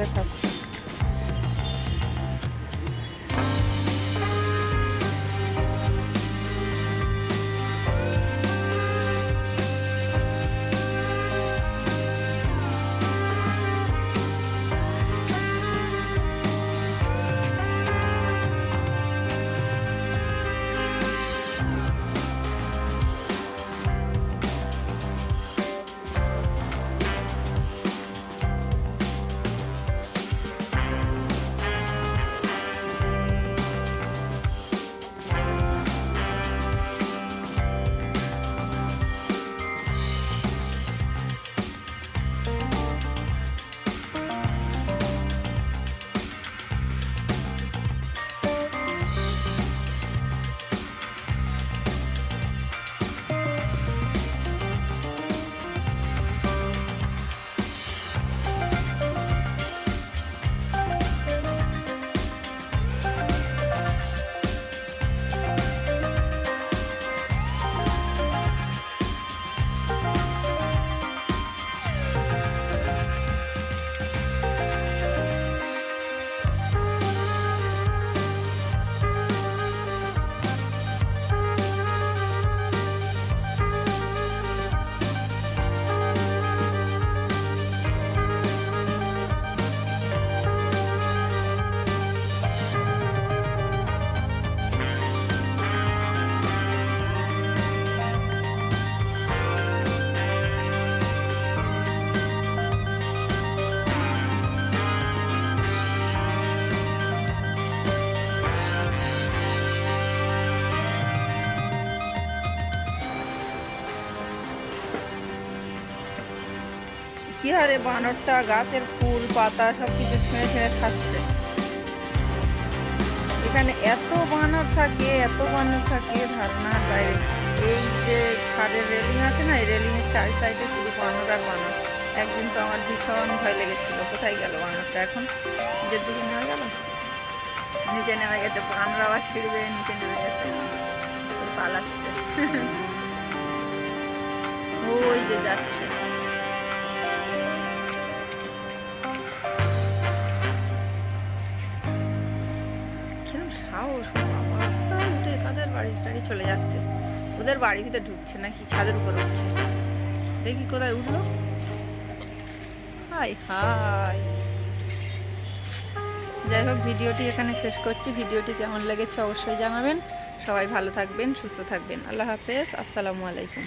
জঙ্গলে থাকছে কি হারে বানরটা, গাছের ফুল, পাতা সব কিছু ছিঁড়ে ছিঁড়ে খাচ্ছে। এখানে এত বানর থাকে, এত বানর থাকে ধারণার বাইরে এই যে ছাদের রেলিং আছে না, এই রেলিং এর চারি সাইডে শুধু বানর আর বানর। একদিন তো আমার ভীষণ ভয় লেগেছিল, কোথায় গেল বানরটা এখন? নিজের দিকে নেমে গেল? নিচে নেমে গেছে, বানর আবার ছিঁড়বে নিচে নেমে গেছে। পালাচ্ছে। ওই যে যাচ্ছে। উঠে কাদের বাড়ি? টাড়ি চলে যাচ্ছে। ওদের বাড়ির ভিতরে ঢুকছে নাকি? ছাদের উপর উঠছে। দেখি কোথায় উঠল। High high. যাই হোক, ভিডিওটি এখানে শেষ করছি। ভিডিওটি কেমন লেগেছে অবশ্যই জানাবেন। সবাই ভালো থাকবেন, সুস্থ থাকবেন। আল্লাহ হাফেজ। আসসালামু আলাইকুম।